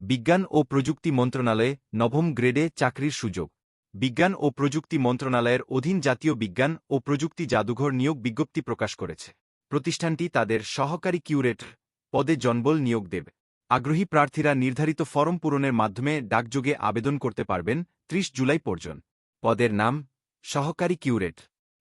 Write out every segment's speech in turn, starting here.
বিজ্ঞান ও প্রযুক্তি মন্ত্রণালয়ে নবম গ্রেডে চাকরির সুযোগ। বিজ্ঞান ও প্রযুক্তি মন্ত্রণালয়ের অধীন জাতীয় বিজ্ঞান ও প্রযুক্তি জাদুঘর নিয়োগ বিজ্ঞপ্তি প্রকাশ করেছে। প্রতিষ্ঠানটি তাদের সহকারী কিউরেটর পদে জনবল নিয়োগ দেবে। আগ্রহী প্রার্থীরা নির্ধারিত ফরম পূরণের মাধ্যমে ডাকযোগে আবেদন করতে পারবেন ৩০ জুলাই পর্যন্ত। পদের নাম সহকারী কিউরেট।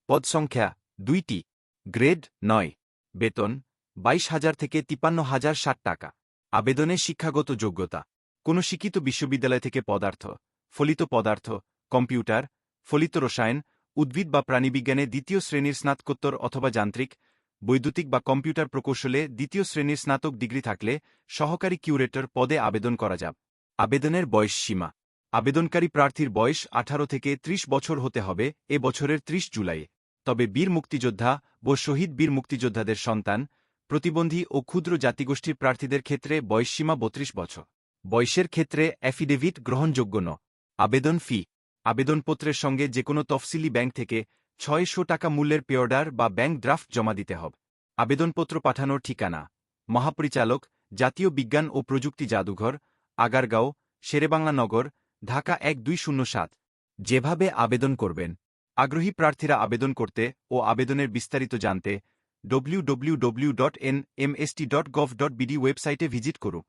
পদ সংখ্যা দুইটি। গ্রেড নয়। বেতন বাইশ হাজার থেকে তিপান্ন হাজার ষাট টাকা। আবেদনে শিক্ষাগত যোগ্যতা। কোনো শিক্ষিত বিশ্ববিদ্যালয় থেকে পদার্থ, ফলিত পদার্থ, কম্পিউটার, ফলিত রসায়ন, উদ্ভিদ বা প্রাণীবিজ্ঞানে দ্বিতীয় শ্রেণির স্নাতকোত্তর অথবা যান্ত্রিক, বৈদ্যুতিক বা কম্পিউটার প্রকৌশলে দ্বিতীয় শ্রেণির স্নাতক ডিগ্রি থাকলে সহকারী কিউরেটর পদে আবেদন করা যাবে। আবেদনের বয়স সীমা। আবেদনকারী প্রার্থীর বয়স আঠারো থেকে ৩০ বছর হতে হবে এ বছরের ৩০ জুলাই। তবে বীর মুক্তিযোদ্ধা ও শহীদ বীর মুক্তিযোদ্ধাদের সন্তান প্রতিবন্ধী ও ক্ষুদ্র জাতিগোষ্ঠীর প্রার্থীদের ক্ষেত্রে বয়সসীমা বত্রিশ বছর। বয়সের ক্ষেত্রে অ্যাফিডেভিট গ্রহণযোগ্য ন। আবেদন ফি। আবেদনপত্রের সঙ্গে যে কোনো তফসিলি ব্যাংক থেকে ছয়শো টাকা মূল্যের পেঅর্ডার বা ব্যাংক ড্রাফট জমা দিতে হবে। আবেদনপত্র পাঠানোর ঠিকানা। মহাপরিচালক, জাতীয় বিজ্ঞান ও প্রযুক্তি জাদুঘর, আগারগাঁও, শেরেবাংলা নগর, ঢাকা এক দুই শূন্য সাত। যেভাবে আবেদন করবেন। আগ্রহী প্রার্থীরা আবেদন করতে ও আবেদনের বিস্তারিত জানতে www.nmst.gov.bd ওয়েবসাইটে ভিজিট করুন